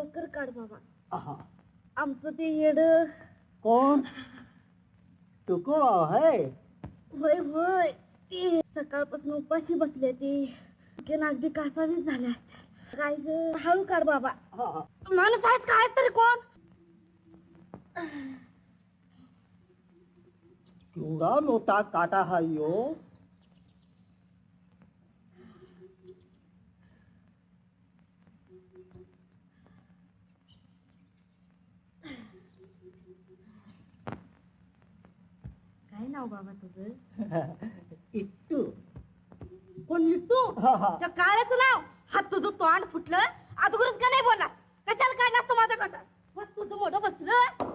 लवकर काढ बाबा आहा. आमचं ते येड कोण टुको है होय होय ते सकाळपासून उपाशी बसले ते चिकन अगदी कासावीस झाल्या काय ग हळू काढ बाबा हा, हा. माणूस आहेत काय तरी कोण केवढा मोठा काटा हा यो नाव बाबा तुझं इट्टू. कोण इट्टू? तर काय तुला हात तुझं तोंड फुटलं अगोदरच का नाही बोला कशाला काय तू माझा कसा बस तुझं मोठं बसलं